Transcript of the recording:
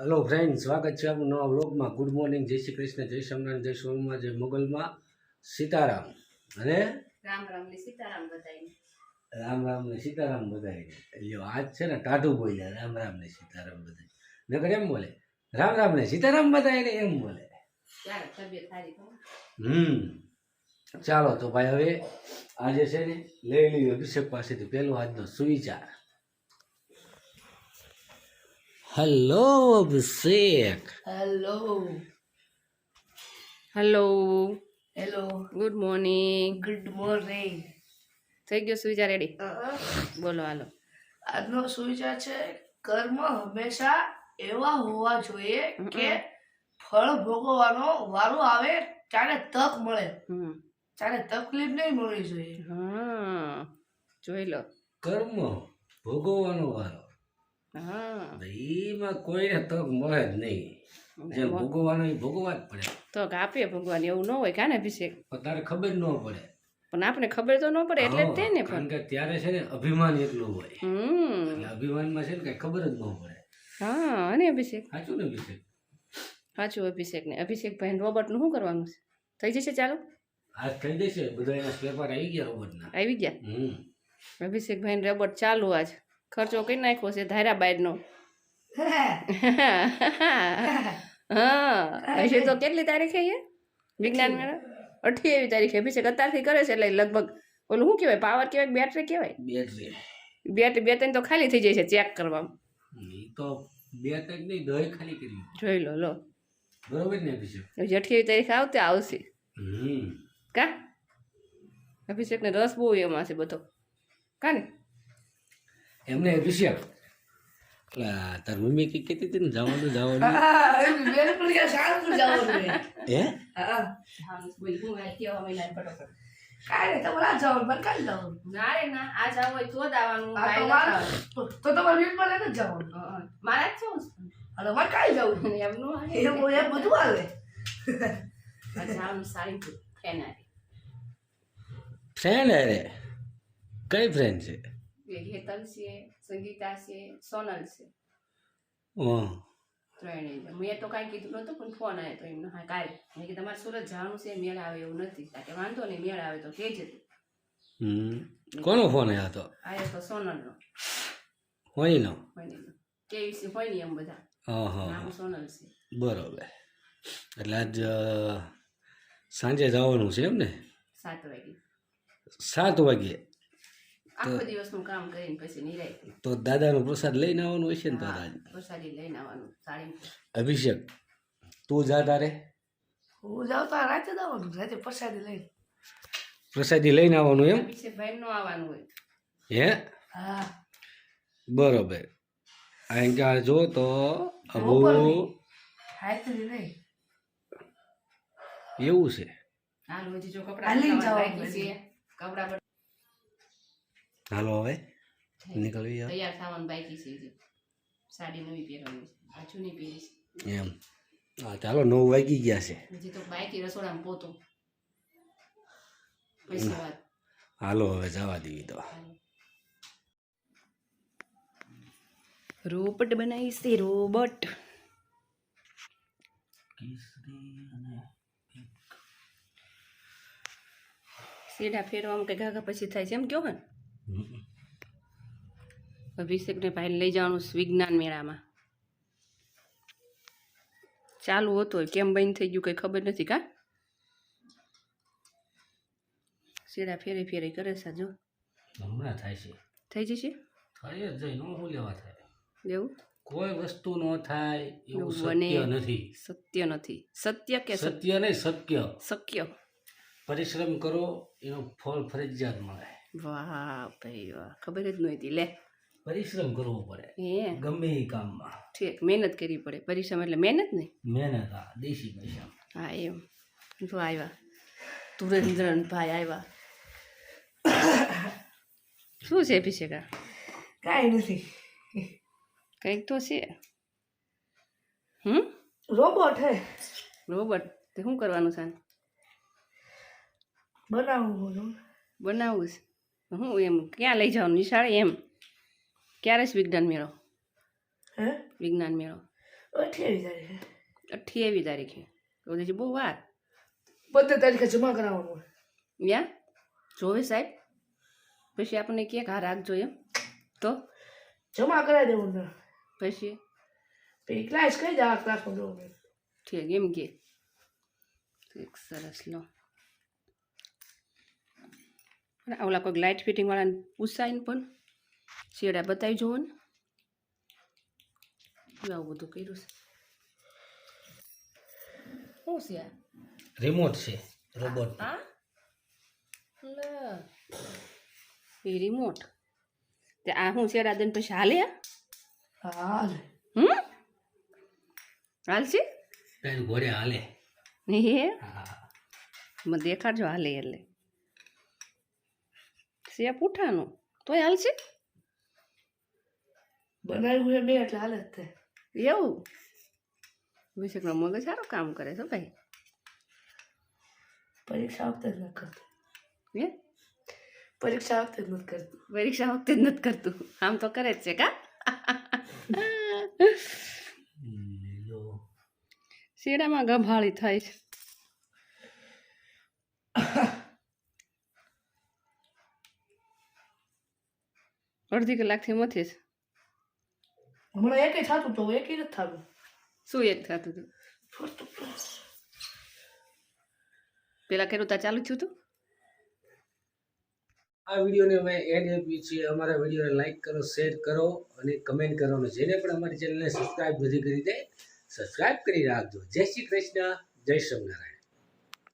Hello friend સ્વાગત છે આપણું નવા વ્લોગમાં. ગુડ મોર્નિંગ જય શ્રી કૃષ્ણ જય સ્વામિનારાયણ જય સોમનાથ જય મોગલમાં. સીતારામ. અને? રામ રામ ને સીતારામ બધાય રામ રામ ને સીતારામ બધાય એટલે આજ છે ને ટાઢું બોલ્યા રામ રામ ને સીતારામ બધાય. નગર એમ બોલે રામ રામ ને સીતારામ બધાય ને એમ બોલે. હમ. ચાલો તો ભાઈ હવે આજે છે ને લઈ લઈએ અભિષેક પાસેથી પહેલો આજનો સુવિચાર. Hello Abhishek hello hello hello good morning good morning થઈ ગયો સુવિચાર રેડી બોલો હાલો. આજનો સુવિચાર છે કર્મ હંમેશા એવા હોવા જોઈએ કે ફળ ભોગવવાનો વારો આવે ત્યારે તક મળે. ત્યારે તકલીફ નહીં મળવી જોઈએ. હા જોઈ લો. કર્મ ભોગવવાનો વારો. એમાં કોઈને તક મળે જ નહીં. જે ભોગવવાનો એ ભોગવવા જ પડે. તક આપીએ ભગવાન એવું ન હોય કાને અભિષેક? તારે ખબર ન પડે. પણ આપણે ખબર તો ન પડે એટલે જ તે ને પણ. કે ત્યારે છે ને અભિમાન એટલું હોય. હમ. એટલે અભિમાનમાં છે ને કઈ ખબર જ ન પડે. હા અને અભિષેક? સાચું ને અભિષેક? સાચું અભિષેક ને. અભિષેક ભાઈ રોબર્ટનું શું કરવાનું છે? થઈ જશે ચાલો? હા થઈ જશે. બધા એના સ્પેપર આવી ગયા રોબોટના. આવી ગયા? અભિષેક ભાઈ રોબર્ટ ચાલુ આજ. ખર્ચો કરી નાખ્યો છે ધારા બાયરનો હા. હશે તો કેટલી તારીખે એ વિજ્ઞાન મેળા? અઠ્યાવીસ તારીખે. અભિષેક અત્યારથી કરે છે એટલે લગભગ ઓલું શું કહેવાય? પાવર કહેવાય બેટરી કહેવાય? બેટરી. બેટરી બે ત્રણ તો ખાલી થઈ જાય છે ચેક કરવામાં. તો બે ત્રણ નહીં દહી ખાલી કરી. જોઈ લો લો. બરોબર ને અભિષેક? હજી અઠ્યાવીસ તારીખે આવતે આવશે. હમ. કા? અભિષેકને રસ બહુ એમાં છે બધો. કા ને? એમને અભિષેક. એટલે તાર મમ્મી કે કહેતી હતી ને જવાનું જવાનું. વેલપુરિયા સારું જવાનું હે? નહીં તમારે જવાનું મારે કાંઈ જવાનું? ના રે ના આ જાવ હોય તો જ આવવાનું તો તમારે વીટમાં લઈને જ જવાનું. મારા જ શું અને મારે કાંઈ જવું? એમનું એવું એમ બધું હાલે? આ સારી ફ્રેન્ડ અરે કઈ ફ્રેન્ડ છે? હેતલ છે સંગીતા છે સોનલ છે. હા ત્રણેય મેં તો કાંઈ કીધું નહોતું પણ ફોન આવ્યો તો એમનો હા કાલે. મેં કે તમારે સુરત જવાનું છે મેળ આવે એવું નથી. કે વાંધો નહીં મેળ આવે તો કહેજે કોનો ફોન આવ્યો હતો આવ્યો તો સોનલનો. હોઈનો હોય ને કેવી છે હોય ને એમ બધા. નામ સોનલ છે. બરોબર. એટલે આજ સાંજે જવાનું છે એમ ને? સાત વાગે. સાત વાગે. આખો દિવસનું કામ કરીને પછી નિરાય તો દાદાનો પ્રસાદ લઈને આવવાનું હોય છે ને તો હા, પ્રસાદી લઈને આવવાનું સાડી અભિષેક તું જા તારે. હું જાઉં તો રાતે આવવાનું રાતે પ્રસાદી લઈને. પ્રસાદી લઈને આવવાનું એમ? અભિષેક ભાઈ નો આવવાનું હોય. હે? હા. બરોબર. અહીં ક્યાં જો તો અબુ એવું છે. હાલ હજી જો કપડા કપડા હાલો હવે. નીકળવી હવે. તૈયાર થવાનું બાકી છે સાડી નવી પહેરવાની છે. આ જૂની પહેરી એમ. હા ચાલો નવ વાગી ગયા છે. હજી તો બાકી રસોડામાં પોતો. પછી વાત હાલો હવે જવા દેવી તો. રોબોટ. બનાવી છે રોબોટ સીધા ફેરવામાં કે ઘાઘા પછી થાય છે. એમ કયો ને. અભિષેકને ભાઈ લઈ જવાનું વિજ્ઞાન મેળામાં. ચાલુ હતો કેમ બંધ થઈ ગયું કંઈ ખબર નથી કા? સીડા ફેરી ફેરી કરે છે જો. હમણાં થાય છે. થઈ જશે? થાય જ જાય ન હું લેવા થાય. એવું? કોઈ વસ્તુ ન થાય એવું. સત્ય નથી. સત્ય નથી. સત્ય કે સત્ય સત્ય નહીં શક્ય શક્ય પરિશ્રમ કરો એનું ફળ ફરજિયાત મળે. વાહ ભાઈ વાહ. ખબર જ નહોતી લે. પરિશ્રમ કરવો પડે. એ. ગમે એ કામમાં. ઠીક મહેનત કરવી પડે. પરિશ્રમ એટલે મહેનત ને? મહેનત હા દેશી પૈસા. હા એમ. જો આવ્યા તુરેન્દ્રન ભાઈ આવ્યા શું છે અભિષેકા? કાંઈ નથી. કંઈક તો છે. હમ? રોબોટ હે. રોબોટ? તે શું કરવાનું છે બનાવવું બોલું બનાવવું છે. હું એમ ક્યાં લઈ જવાનું નિશાળે એમ? ક્યારે છે વિજ્ઞાન મેળો? હે? વિજ્ઞાન મેળો. અઠ્યાવીસ તારીખે. અઠ્યાવીસ તારીખે. તો બહુ વાર. પંદર તારીખે જમા કરાવવાનું યા? જોવે સાહેબ. પછી આપણને ક્યાંક હા રાખજો એમ. તો? જમા કરાવી દેવું પછી? ક્લાસ કઈ જવા ક્લાસમાં જવાનું ઠીક એમ કે. ઠીક સરસ લો. ઓલા કોઈક લાઇટ ફિટિંગ વાળાને પૂછાય પણ શેડા બતાવી જોવો ને આવું બધું કર્યું છે. શું છે આ? રિમોટ છે રોબોટ આ એ રિમોટ તે આ હું શેડા દઈને પછી હાલે હાલ. હા હમ હાલશે પેન ઘોડે હાલે. હે? હા. મને દેખાડજો હાલે એટલે. છે પૂઠાનું. તોય હાલશે બનાવ્યું છે મેં એટલે હાલે જ એવું? અભિષેકનો મગજ સારું કામ કરે છે ભાઈ. પરીક્ષા વખતે જ નથી કરતું. હે? પરીક્ષા વખતે જ નથી કરતું. પરીક્ષા વખતે જ નથી કરતું. આમ તો કરે જ છે કા? શેડામાં ગભાળી થાય છે. અડધી કલાકથી મથે છે હમણાં એકે થતું તો એકે નથી થતું. શું એક થતું હતું? પેલા કર્યું તા ચાલુ થયું હતું? આ વિડીયોને અમે એડ આપી છે અમારા વિડીયોને લાઈક કરો શેર કરો અને કમેન્ટ કરો. અને જેને પણ અમારી ચેનલને સબસ્ક્રાઇબ નથી કરી દે સબસ્ક્રાઇબ કરી રાખજો. જય શ્રી કૃષ્ણ જય સ્વામિનારાયણ.